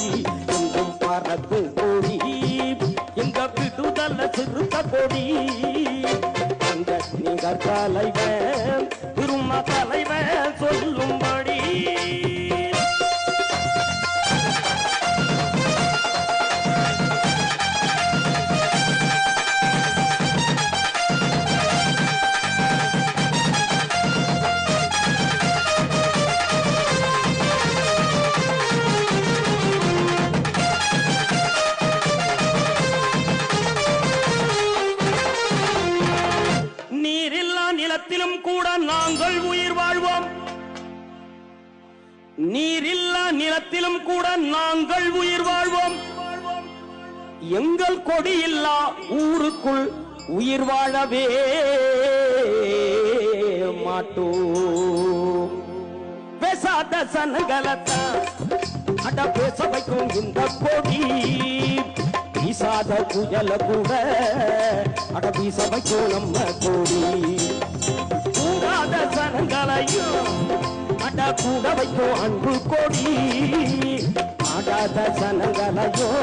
எங்கும் பறக்கும் கொடி எங்க விடுதல சிறுத்த கொடி. அந்த நிகர் தலைவன் திரும்ப தலைவன் நிலத்திலும் கூட நாங்கள் உயிர் வாழ்வோம். நீரில்லா நிலத்திலும் கூட நாங்கள் உயிர் வாழ்வோம். எங்கள் கொடி இல்லா ஊருக்குள் உயிர் வாழவே மாட்டோம். பேசாத சனகலத்தான் அட பேச வைக்கும் இந்த கொடி. வீசாத புயல கூட அட வீச வைக்கும் நம்ம கொடி. கூடாத சனங்களையும் அட கூட வைக்கும் அன்பு கொடி. ஆடாத சனங்களையும்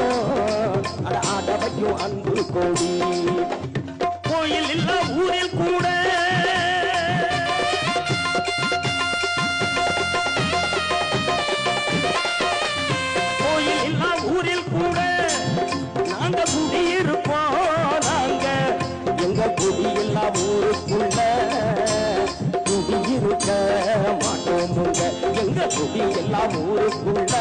அட ஆட வைக்கும் அன்பு கொடி. கோயில் இல்ல ஊரில் கூட. கோயில் இல்ல ஊரில் கூட. நாங்க குடியிருப்போம். மாட்டோமுங்க எங்க எல்லாம் ஊருக்குள்ள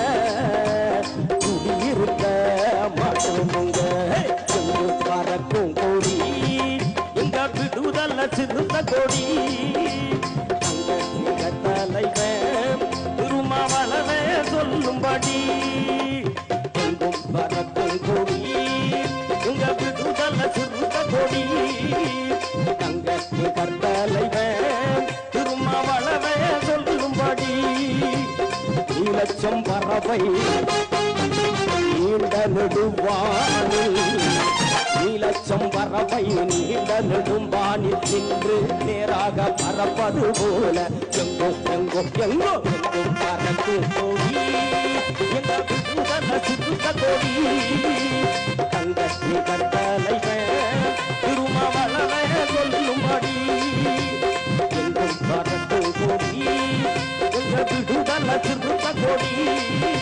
நீலச்சம் பறவை. நீண்ட நெடுவானில் நீலச்சம் பறவை. நீண்ட நெடும்பானில் நின்று நேராக பறப்பது போல. எங்கோ எங்கோ எங்கோ எங்கோ பறக்கும் கோடி எங்க விடுதல சிறுத்த கொடி. தங்க நிகர் தலைவன் திருமாவளவே சொல்லும்படி. எங்கும் பறந்து கொடி எங்க விடுதல சிறுத்த